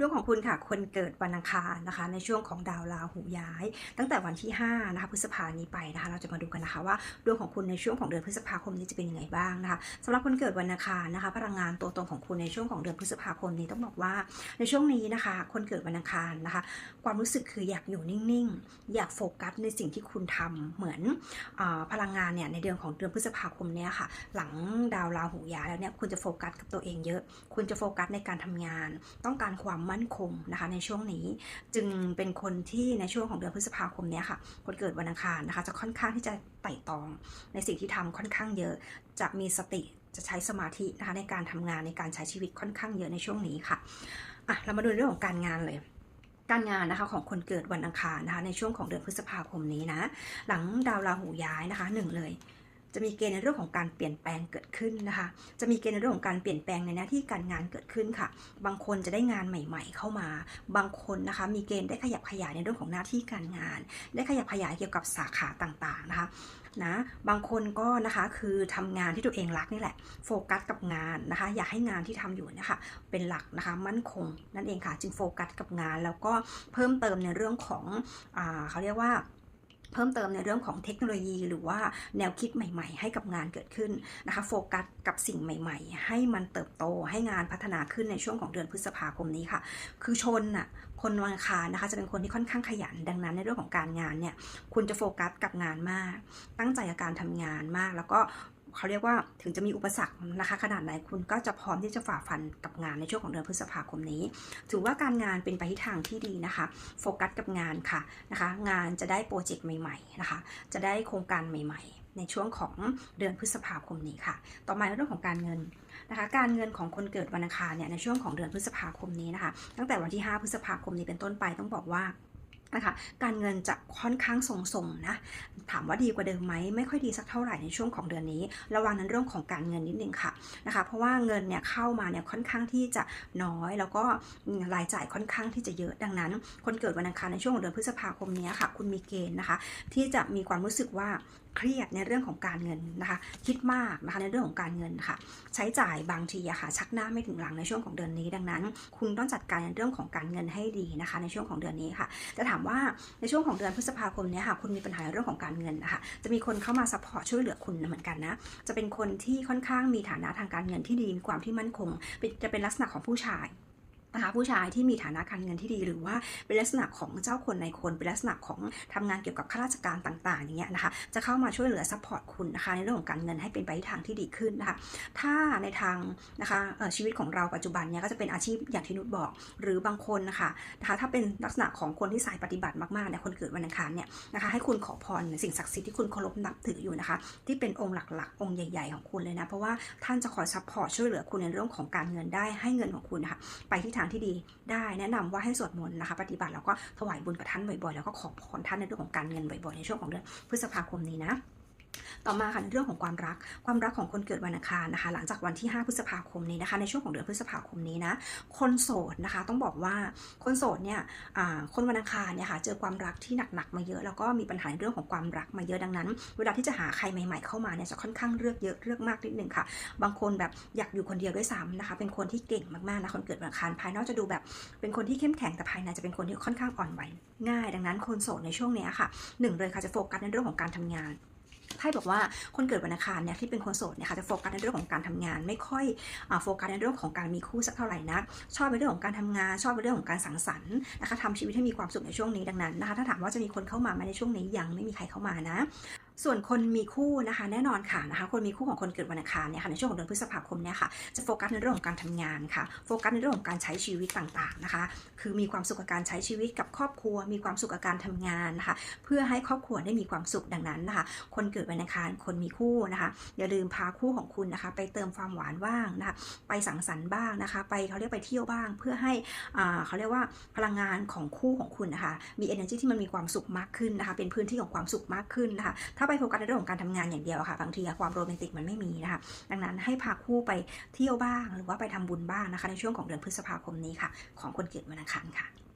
ดวงของคุณค่ะคนเกิดวันอังคารนะคะ ในช่วงของดาวราหูย้าย ตั้งแต่วันที่5นะคะพฤษภานี้ไปนะคะ เราจะมาดูกันนะคะว่าดวงของคุณในช่วงของเดือนพฤษภาคมนี้จะเป็นยังไงบ้างนะคะสำหรับคนเกิดวันอังคารนะคะ พลังงานตัวตนของคุณในช่วงของเดือนพฤษภาคมนี้ต้องบอกว่า ในช่วงนี้นะคะ คนเกิดวันอังคารนะคะ ความรู้สึกคืออยากอยู่นิ่งๆ อยากโฟกัสในสิ่งที่คุณทำเหมือนอพลังงานเนี่ยในเดือนของเดือนพฤษภาคมเนี่ยค่ะ หลังดาวราหูย้ายแล้วเนี่ยคุณจะโฟกัสกับตัวเองเยอะ คุณจะโฟกัสในการทำงาน ต้องการความมั่นคงนะคะในช่วงนี้ จึงเป็นคนที่ในช่วงของเดือนพฤษภาคมเนี้ยค่ะ คนเกิดวันอังคารนะคะ จะค่อนข้างที่จะไต่ตอง ในสิ่งที่ทำค่อนข้างเยอะ จะมีสติจะใช้สมาธินะคะในการทำงานในการใช้ชีวิตค่อนข้างเยอะในช่วงนี้ค่ะอะเรามาดูเรื่องของการงานเลยการงานนะคะของคนเกิดวันอังคารนะคะในช่วงของเดือนพฤษภาคมนี้นะ หลังดาวราหูย้ายนะคะหนึ่งเลย จะมีเกณฑ์ในเรื่องของการเปลี่ยนแปลงเกิดขึ้นนะคะ จะมีเกณฑ์ในเรื่องของการเปลี่ยนแปลงในหน้าที่การงานเกิดขึ้นค่ะ บางคนจะได้งานใหม่ ๆ เข้ามา บางคนนะคะมีเกณฑ์ได้ขยับขยายในเรื่องของหน้าที่การงาน ได้ขยับขยายเกี่ยวกับสาขาต่างๆนะคะนะบางคนก็นะคะคือทำงานที่ตัวเองรักนี่แหละ โฟกัสกับงานนะคะ อยากให้งานที่ทำอยู่นะคะเป็นหลักนะคะมั่นคงนั่นเองค่ะ จึงโฟกัสกับงานแล้วก็เพิ่มเติมในเรื่องของอเขาเรียกว่า เพิ่มเติมในเรื่องของเทคโนโลยีหรือว่าแนวคิดใหม่ ๆ ให้กับงานเกิดขึ้นนะคะโฟกัสกับสิ่งใหม่ ๆ ให้มันเติบโตให้งานพัฒนาขึ้นในช่วงของเดือนพฤษภาคมนี้ค่ะ คือชนน่ะคนวันอังคารนะคะจะเป็นคนที่ค่อนข้างขยันดังนั้นในเรื่องของการงานเนี่ยคุณจะโฟกัสกับงานมาก ตั้งใจกับการทำงานมาก แล้วก็ เขาเรียกว่าถึงจะมีอุปสรรคนะคะ ขนาดไหนคุณก็จะพร้อมที่จะฝ่าฟันกับงานในช่วงของเดือนพฤษภาคมนี้ ถือว่าการงานเป็นไปที่ทางที่ดีนะคะ โฟกัสกับงานค่ะนะคะ งานจะได้โปรเจกต์ใหม่ๆนะคะ จะได้โครงการใหม่ ๆในช่วงของเดือนพฤษภาคมนี้ค่ะ ต่อมาเรื่องของการเงินนะคะ การเงินของคนเกิดวันอังคารเนี่ยในช่วงของเดือนพฤษภาคมนี้นะคะ ตั้งแต่วันที่ 5 พฤษภาคมนี้เป็นต้นไปต้องบอกว่า นะคะการเงินจะค่อนข้างทรงๆนะถามว่าดีกว่าเดิมไหมไม่ค่อยดีสักเท่าไหร่ในช่วงของเดือนนี้ ระวังในเรื่องของการเงินนิดนึงค่ะนะคะเพราะว่าเงินเนี่ยเข้ามาเนี่ยค่อนข้างที่จะน้อย แล้วก็รายจ่ายค่อนข้างที่จะเยอะดังนั้น คนเกิดวันอังคารในช่วงของเดือนพฤษภาคมนี้ค่ะ คุณมีเกณฑ์นะคะ ที่จะมีความรู้สึกว่า เครียดในเรื่องของการเงินนะคะ คิดมากนะคะในเรื่องของการเงินค่ะ ใช้จ่ายบางทีอะค่ะ ชักหน้าไม่ถึงหลังในช่วงของเดือนนี้ ดังนั้น คุณต้องจัดการในเรื่องของการเงินให้ดีนะคะ ในช่วงของเดือนนี้ค่ะ จะถามว่าในช่วงของเดือนพฤษภาคมเนี้ยค่ะ คุณมีปัญหาในเรื่องของการเงินนะคะจะมีคนเข้ามาซัพพอร์ตช่วยเหลือคุณเหมือนกันนะ จะเป็นคนที่ค่อนข้างมีฐานะทางการเงินที่ดี มีความที่มั่นคง จะเป็นลักษณะของผู้ชาย นะคะผู้ชายที่มีฐานะการเงินที่ดีหรือว่าเป็นลักษณะของเจ้าคนในคนเป็นลักษณะของทำงานเกี่ยวกับข้าราชการต่างๆอย่างเงี้ยนะคะจะเข้ามาช่วยเหลือซัพพอร์ตคุณนะคะในเรื่องของการเงินให้เป็นไปในทางที่ดีขึ้นนะคะถ้าในทางนะคะชีวิตของเราปัจจุบันเนี่ยก็จะเป็นอาชีพอย่างที่นุชบอก หรือบางคนนะคะนะคะถ้าเป็นลักษณะของคนที่สายปฏิบัติมากๆเนี่ยคนเกิดวันอังคารเนี่ยนะคะให้คุณขอพรสิ่งศักดิ์สิทธิ์ที่คุณเคารพนับถืออยู่นะคะ ที่เป็นองค์หลักๆ องค์ใหญ่ ๆ ของคุณเลยนะเพราะว่าท่านจะคอยซัพพอร์ตช่วยเหลือคุณในเรื่องของการเงินได้ให้เงินของคุณนะคะไปที่ทางที่ดีได้แนะนำว่าให้สวดมนต์นะคะ ปฏิบัติแล้วก็ถวายบุญกับท่านบ่อยๆ แล้วก็ขอพรท่านในเรื่องของการเงินบ่อยๆ ในช่วงของเดือนพฤษภาคมนี้นะ ต่อมาค่ะในเรื่องของความรักความรักของคนเกิดวันอังคารนะคะ หลังจากวันที่ 5 พฤษภาคมนี้นะคะ ในช่วงของเดือนพฤษภาคมนี้นะคนโสดนะคะต้องบอกว่าคนโสดเนี่ยคนวันอังคารเนี่ยค่ะเจอความรักที่หนักๆมาเยอะ แล้วก็มีปัญหาในเรื่องของความรักมาเยอะดังนั้น เวลาที่จะหาใครใหม่ ๆ เข้ามาเนี่ยจะค่อนข้างเลือกเยอะเลือกมากนิดนึงค่ะ บางคนแบบอยากอยู่คนเดียวด้วยซ้ำนะคะ เป็นคนที่เก่งมากๆนะคนเกิดวันอังคารภายนอกจะดูแบบเป็นคนที่เข้มแข็งแต่ภายในจะเป็นคนที่ค่อนข้างอ่อนไหวง่าย ดังนั้นคนโสดในช่วงนี้ค่ะหนึ่งเลยค่ะจะโฟกัสในเรื่องของการทำงาน ไพ่บอกว่าคนเกิดวันอังคารเนี่ยที่เป็นคนโสดเนี่ยค่ะจะโฟกัสในเรื่องของการทำงาน ไม่ค่อยโฟกัสในเรื่องของการมีคู่สักเท่าไหร่นักชอบในเรื่องของการทำงาน ชอบในเรื่องของการสังสรรค์นะคะทำชีวิตให้มีความสุขในช่วงนี้ดังนั้นนะคะถ้าถามว่าจะมีคนเข้ามาไหมในช่วงนี้ยังไม่มีใครเข้ามานะ ส่วนคนมีคู่นะคะแน่นอนค่ะนะคะคนมีคู่ของคนเกิดวันอังคารเนี่ยค่ะในช่วงของเดือนพฤษภาคมเนี่ยค่ะจะโฟกัสในเรื่องของการทำงานค่ะโฟกัสในเรื่องของการใช้ชีวิตต่างๆนะคะ คือมีความสุขกับการใช้ชีวิตกับครอบครัว มีความสุขกับการทำงานนะคะเพื่อให้ครอบครัวได้มีความสุขดังนั้นนะคะ คนเกิดวันอังคารคนมีคู่นะคะอย่าลืมพาคู่ของคุณนะคะ ไปเติมความหวานบ้างนะคะไปสังสรรค์บ้างนะคะ ไปเขาเรียกไปเที่ยวบ้าง เพื่อให้อ่าเขาเรียกว่าพลังงานของคู่ของคุณนะคะมี energy ที่มันมีความสุขมากขึ้นนะคะเป็นพื้นที่ของความสุขมากขึ้นนะคะถ้าไปโฟกัสในเรื่องของการทำงานอย่างเดียวค่ะบางทีความโรแมนติกมันไม่มีนะคะดังนั้นให้พาคู่ไปเที่ยวบ้าง หรือว่าไปทำบุญบ้างนะคะ ในช่วงของเดือนพฤษภาคมนี้ค่ะ ของคนเกิดวันอังคารค่ะ